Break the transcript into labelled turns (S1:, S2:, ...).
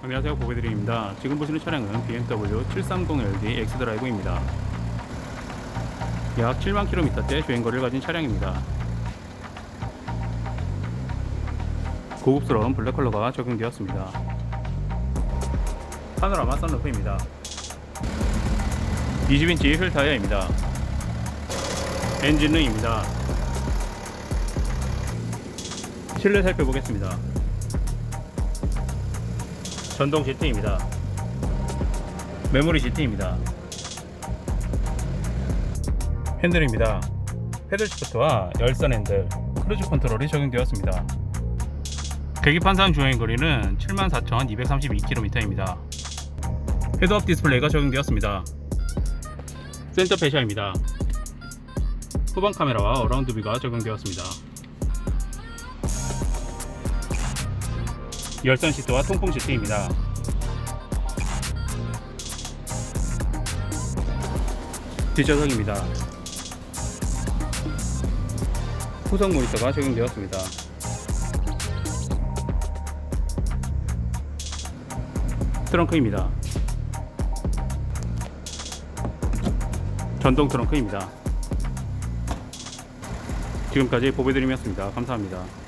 S1: 안녕하세요. 보배드림입니다. 지금 보시는 차량은 BMW 730LD X드라이브입니다. 약 7만 킬로미터대 주행거리를 가진 차량입니다. 고급스러운 블랙 컬러가 적용되었습니다. 파노라마 썬루프입니다. 20인치 휠 타이어입니다. 엔진능입니다. 실내 살펴보겠습니다 전동 시트입니다. 메모리 시트입니다. 핸들입니다. 패들 시프트와 열선 핸들, 크루즈 컨트롤이 적용되었습니다. 계기판상 주행 거리는 74,232km입니다. 헤드업 디스플레이가 적용되었습니다. 센터 페시아입니다. 후방 카메라와 어라운드 뷰가 적용되었습니다. 열선 시트와 통풍 시트입니다. 뒷좌석입니다. 후석 모니터가 적용되었습니다. 트렁크입니다. 전동 트렁크입니다. 지금까지 보배드림이었습니다. 감사합니다.